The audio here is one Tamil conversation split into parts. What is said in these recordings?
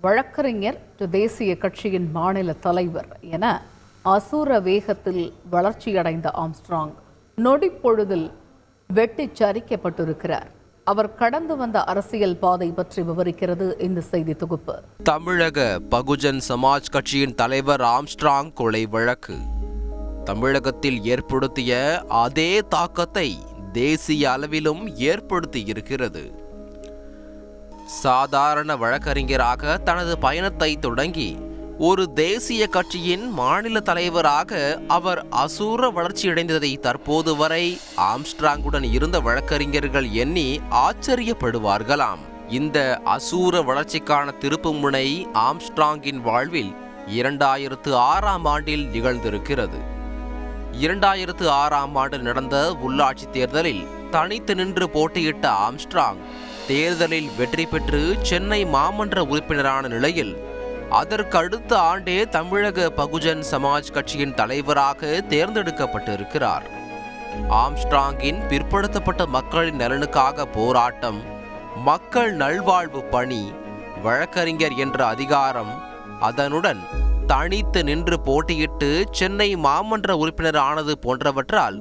வழக்கறிஞர் தேசிய கட்சியின் மாநில தலைவர் என அசுர வேகத்தில் வளர்ச்சியடைந்த ஆம்ஸ்ட்ராங் நொடிப்பொழுதில் வெட்டிச் சரிக்கப்பட்டிருக்கிறார். அவர் கடந்து வந்த அரசியல் பாதை பற்றி விவரிக்கிறது இந்த செய்தி தொகுப்பு. தமிழக பகுஜன் சமாஜ் கட்சியின் தலைவர் ஆம்ஸ்ட்ராங் கொலை வழக்கு. தமிழகத்தில் ஏற்படுத்திய அதே தாக்கத்தை தேசிய அளவிலும் ஏற்படுத்தி இருக்கிறது. சாதாரண வழக்கறிஞராக தனது பயணத்தை தொடங்கி ஒரு தேசிய கட்சியின் மாநில தலைவராக அவர் அசூர வளர்ச்சியடைந்ததை தற்போது வரை ஆம்ஸ்ட்ராங்குடன் இருந்த வழக்கறிஞர்கள் எண்ணி ஆச்சரியப்படுவார்களாம். இந்த அசூர வளர்ச்சிக்கான திருப்புமுனை ஆம்ஸ்ட்ராங்கின் வாழ்வில் இரண்டாயிரத்து ஆறாம் ஆண்டில் நிகழ்ந்திருக்கிறது. இரண்டாயிரத்து ஆறாம் ஆண்டு நடந்த உள்ளாட்சி தேர்தலில் தனித்து நின்று போட்டியிட்ட ஆம்ஸ்ட்ராங் தேர்தலில் வெற்றி பெற்று சென்னை மாமன்ற உறுப்பினரான நிலையில் அதற்கு அடுத்த ஆண்டே தமிழக பகுஜன் சமாஜ் கட்சியின் தலைவராக தேர்ந்தெடுக்கப்பட்டிருக்கிறார். ஆம்ஸ்ட்ராங்கின் பிற்படுத்தப்பட்ட மக்களின் நலனுக்காக போராட்டம் மக்கள் நல்வாழ்வு பணி வழக்கறிஞர் என்ற அதிகாரம் அதனுடன் தனித்து நின்று போட்டியிட்டு சென்னை மாமன்ற உறுப்பினர் ஆனது போன்றவற்றால்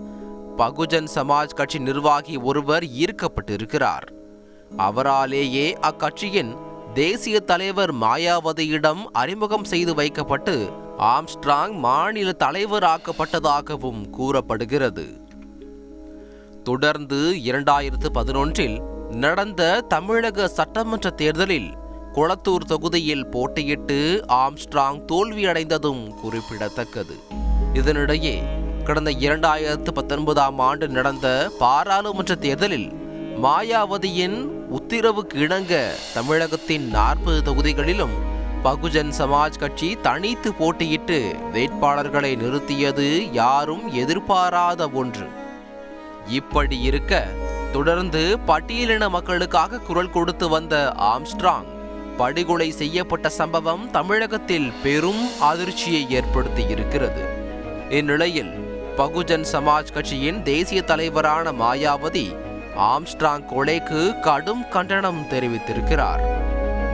பகுஜன் சமாஜ் கட்சி நிர்வாகி ஒருவர் ஈர்க்கப்பட்டிருக்கிறார். அவராலேயே அக்கட்சியின் தேசிய தலைவர் மாயாவதியிடம் அறிமுகம் செய்து வைக்கப்பட்டு ஆம்ஸ்ட்ராங் மாநில தலைவராக்கப்பட்டதாகவும் கூறப்படுகிறது. தொடர்ந்து இரண்டாயிரத்து பதினொன்றில் நடந்த தமிழக சட்டமன்ற தேர்தலில் கொளத்தூர் தொகுதியில் போட்டியிட்டு ஆம்ஸ்ட்ராங் தோல்வியடைந்ததும் குறிப்பிடத்தக்கது. இதனிடையே கடந்த இரண்டாயிரத்து பத்தொன்பதாம் ஆண்டு நடந்த பாராளுமன்ற தேர்தலில் மாயாவதியின் உத்தரவுக்கு இணங்க தமிழகத்தின் நாற்பது தொகுதிகளிலும் பகுஜன் சமாஜ் கட்சி தனித்து போட்டியிட்டு வேட்பாளர்களை நிறுத்தியது யாரும் எதிர்பாராத ஒன்று. இப்படி இருக்க தொடர்ந்து பட்டியலின மக்களுக்காக குரல் கொடுத்து வந்த ஆம்ஸ்ட்ராங் படுகொலை செய்யப்பட்ட சம்பவம் தமிழகத்தில் பெரும் அதிர்ச்சியை ஏற்படுத்தி இருக்கிறது இந்நிலையில் பகுஜன் சமாஜ் கட்சியின் தேசிய தலைவரான மாயாவதி ஆம்ஸ்ட்ராங் கொலைக்கு கடும் கண்டனம் தெரிவித்திருக்கிறார்.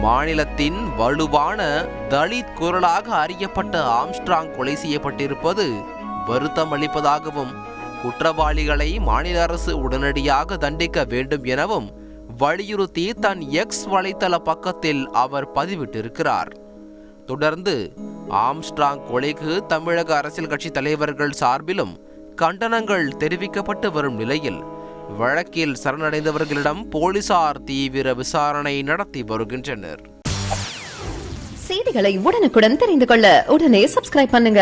மாநிலத்தின் வலுவான தலித் குரலாக அறியப்பட்ட ஆம்ஸ்ட்ராங் கொலை செய்யப்பட்டிருப்பது வருத்தம் அளிப்பதாகவும் குற்றவாளிகளை மாநில அரசு உடனடியாக தண்டிக்க வேண்டும் எனவும் வலியுறுத்தி தன் எக்ஸ் வலைத்தள பக்கத்தில் அவர் பதிவிட்டிருக்கிறார். தொடர்ந்து ஆம்ஸ்ட்ராங் கொலைக்கு தமிழக அரசியல் கட்சி தலைவர்கள் சார்பிலும் கண்டனங்கள் தெரிவிக்கப்பட்டு வரும் நிலையில் வழக்கில் சரணடைந்தவர்களிடம் போலீசார் தீவிர விசாரணை நடத்தி வருகின்றனர். செய்திகளை உடனுக்குடன் தெரிந்து கொள்ள உடனே சப்ஸ்கிரைப் பண்ணுங்க.